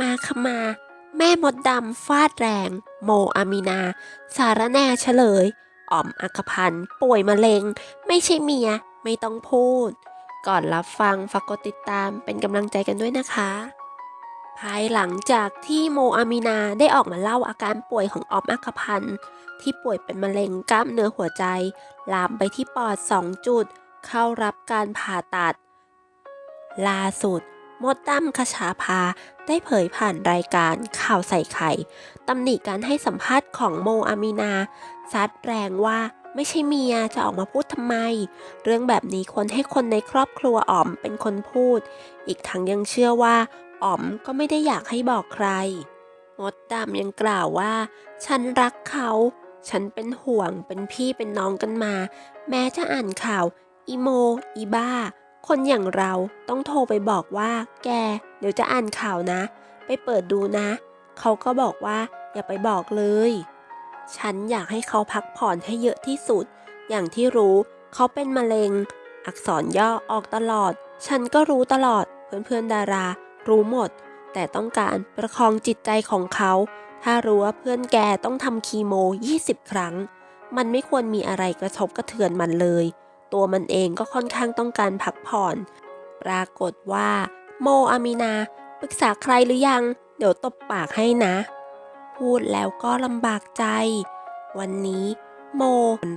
มาขมา แม่มดดำฟาดแรง โมอามีนา สารแน่เฉลยอ๋อมอักพันธ์ป่วยมะเร็ง ไม่ใช่เมีย ไม่ต้องพูด ก่อนรับฟังฝากกดติดตามเป็นกำลังใจกันด้วยนะคะ ภายหลังจากที่โมอามีนาได้ออกมาเล่าอาการป่วยของออมอัคพันธ์ที่ป่วยเป็นมะเร็งกล้ามเนื้อหัวใจ ลามไปที่ปอด 2 จุด เข้ารับการผ่าตัดล่าสุด มดดำคชาภาได้เผยผ่านรายการข่าวใส่ไข่ตำหนิการให้สัมภาษณ์ของโมอามีนาซัดแรงว่าไม่ใช่เมียจะออกมาพูดทำไม เรื่องแบบนี้ควรให้คนในครอบครัวอ๋อมเป็นคนพูด อีกทั้งยังเชื่อว่าอ๋อมก็ไม่ได้อยากให้บอกใคร มดดำยังกล่าวว่า ฉันรักเขา ฉันเป็นห่วงเป็นพี่เป็นน้องกันมา แม้จะอ่านข่าวอีโมอีบ้า คนอย่างเราต้องโทรไปบอกว่า แก เดี๋ยวจะอ่านข่าวนะ ไปเปิดดูนะ เขาก็บอกว่าอย่าไปบอกเลย ฉันอยากให้เขาพักผ่อนให้เยอะที่สุด อย่างที่รู้เขาเป็นมะเร็ง อักษรย่อออกตลอด ฉันก็รู้ตลอด เพื่อนๆดารา รู้หมด แต่ต้องการประคองจิตใจของเขา ถ้ารู้ว่าเพื่อนแกต้องทำคีโม 20 ครั้ง มันไม่ควรมีอะไรกระทบกระเทือนมันเลย ตัวมันเองก็ค่อนข้างต้องการพักผ่อน ปรากฏว่า โมอามีนาปรึกษาใครหรือยัง เดี๋ยวตบปากให้นะ พูดแล้วก็ลำบากใจ วันนี้โม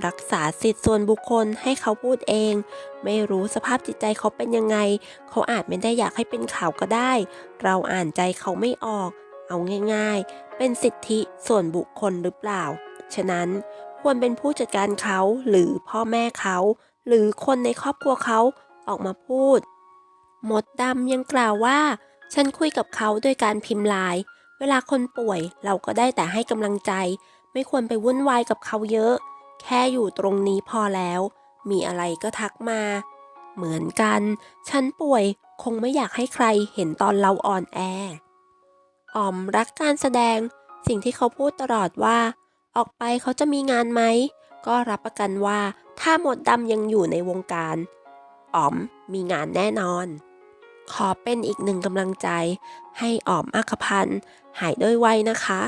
รักษาสิทธิ์ส่วนบุคคลให้เขาพูดเอง ไม่รู้สภาพจิตใจเขาเป็นยังไง เขาอาจไม่ได้อยากให้เป็นข่าวก็ได้ เราอ่านใจเขาไม่ออก เอาง่าย ๆ เป็นสิทธิส่วนบุคคลหรือเปล่า ฉะนั้นควรเป็นผู้จัดการเขาหรือพ่อแม่เขา หรือคนในครอบครัวเขาออกมาพูด มดดำยังกล่าวว่า ฉันคุยกับเขาโดยการพิมพ์ไลน์เวลาคนป่วยเราก็ได้แต่ให้กำลังใจ ไม่ควรไปวุ่นวายกับเขาเยอะ แค่อยู่ตรงนี้พอแล้ว มีอะไรก็ทักมา เหมือนกัน ฉันป่วยคงไม่อยากให้ใครเห็นตอนเราอ่อนแออ๋อมรักการแสดง สิ่งที่เขาพูดตลอดว่า ออกไปเขาจะมีงานไหม ก็รับประกันว่าถ้าหมดดำยังอยู่ในวงการ อ๋อมมีงานแน่นอน ขอเป็นอีกหนึ่งกำลังใจ ให้อ๋อมอัคพันธ์หายด้วยไวนะคะ